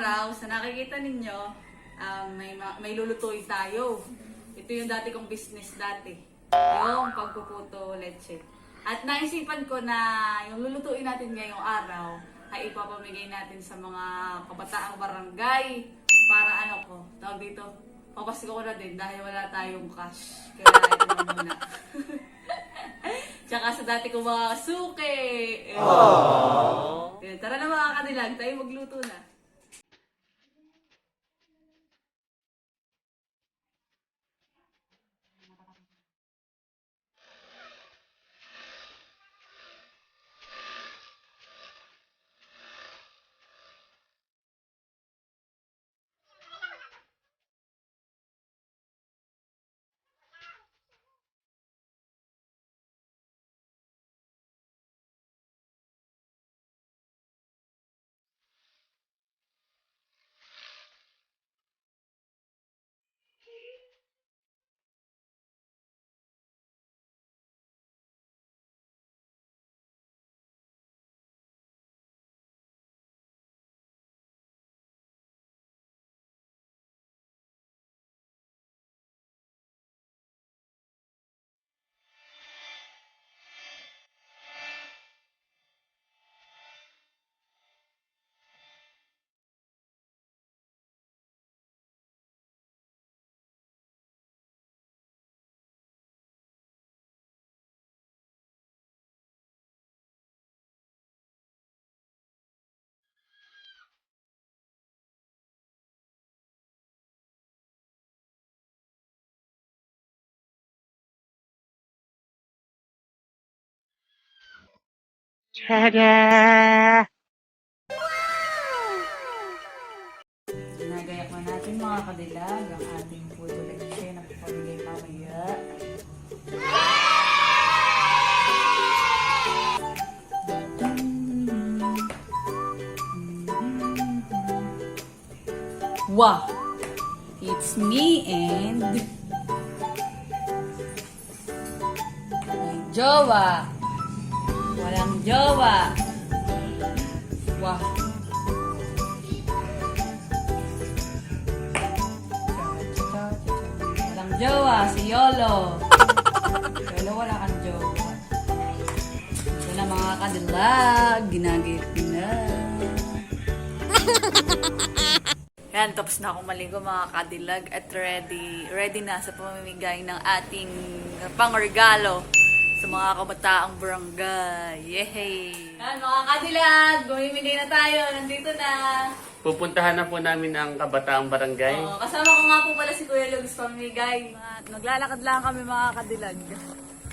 sa nakikita ninyo, um, may, ma- may lulutuin tayo. Ito yung dati kong business dati. Yung pagpuputo leche. At naisipan ko na yung lulutuin natin ngayong araw ay ipapamigay natin sa mga kabataang barangay para ano ko, tawag dito, papasko ko na din dahil wala tayong cash. Kaya ito na muna. Tsaka sa dati kong mga suke. Aww. Tara na mga kanilag, tayo magluto na. Ginagayak na natin mga kadilag ang ating puto leche na papamigay mamaya. Wow! It's me and... Jowa! Walang jowa! Wow! Walang jowa, si Yolo. Yolo, wala kang jowa. Wala mga kadilag, ginagit na. Yan, tapos na akong maligo mga kadilag at ready, ready na sa pamamigay ng ating pangregalo sa mga kabataang barangay. Yehey! Yan mga kadilag, bumimigay na tayo. Nandito na. Pupuntahan na po namin ang kabataang barangay. Oo, kasama ko nga po pala si Kuya Lugs pamigay. Mga- Naglalakad lang kami mga kadilag.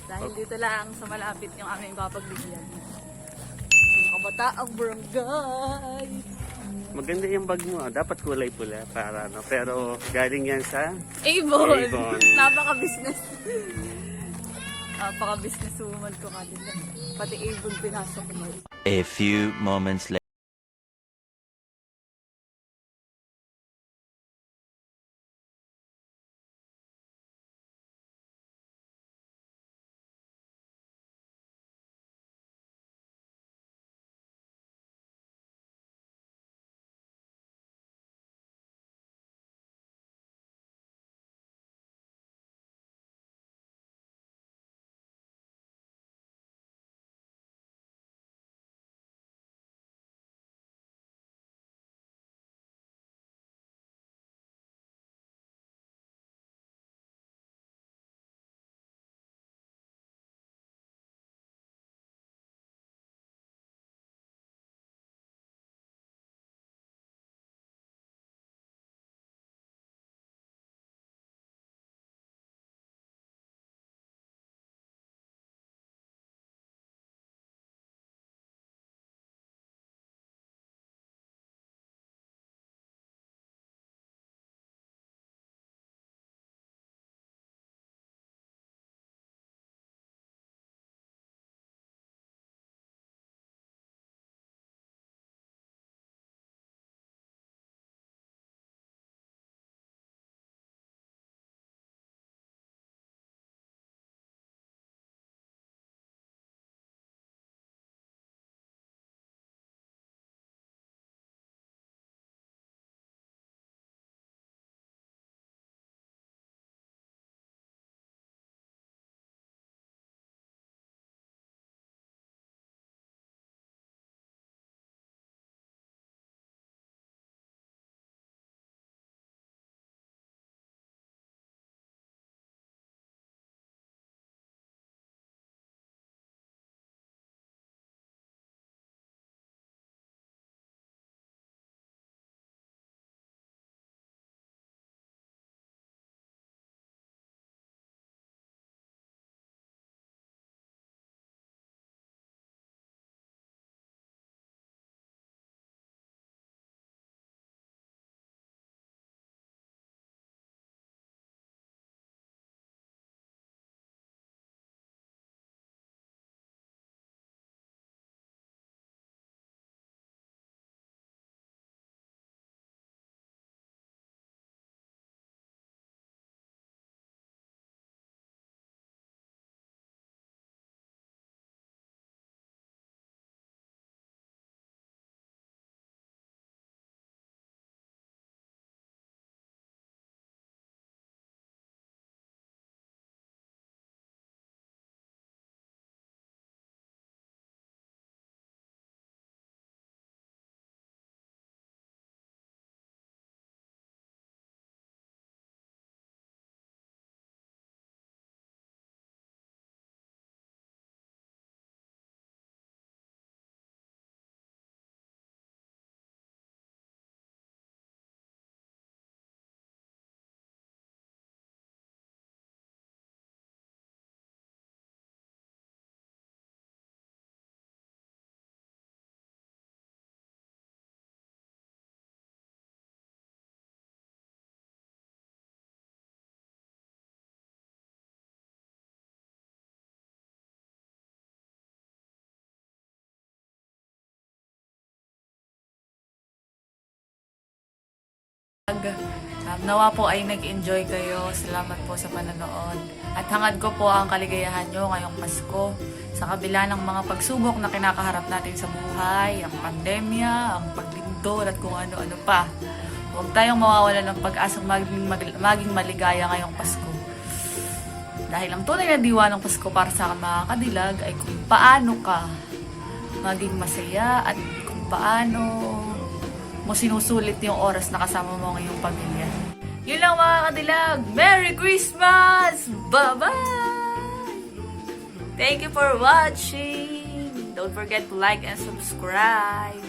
Dahil dito lang sa malapit yung aming papagbigyan. Mga kabata ang barangay. Maganda yung bag mo. ah. Dapat kulay pula para ano. Pero galing yan sa... Avon! Avon. Napaka-business. Napaka-business woman ko kadilag. Pati Avon pinasok mo. A few moments later. Um, nawa po ay nag-enjoy kayo. Salamat po sa panonood. At hangad ko po ang kaligayahan nyo ngayong Pasko. Sa kabila ng mga pagsubok na kinakaharap natin sa buhay, ang pandemya, ang paglindol at kung ano-ano pa. Huwag tayong mawawala ng pag-asang maging, mag- maging maligaya ngayong Pasko. Dahil ang tunay na diwa ng Pasko para sa mga kadilag ay kung paano ka maging masaya at kung paano mo sinusulit yung oras na kasama mo ngayong pamilya. Yun lang mga kadilag. Merry Christmas! Bye-bye! Thank you for watching. Don't forget to like and subscribe.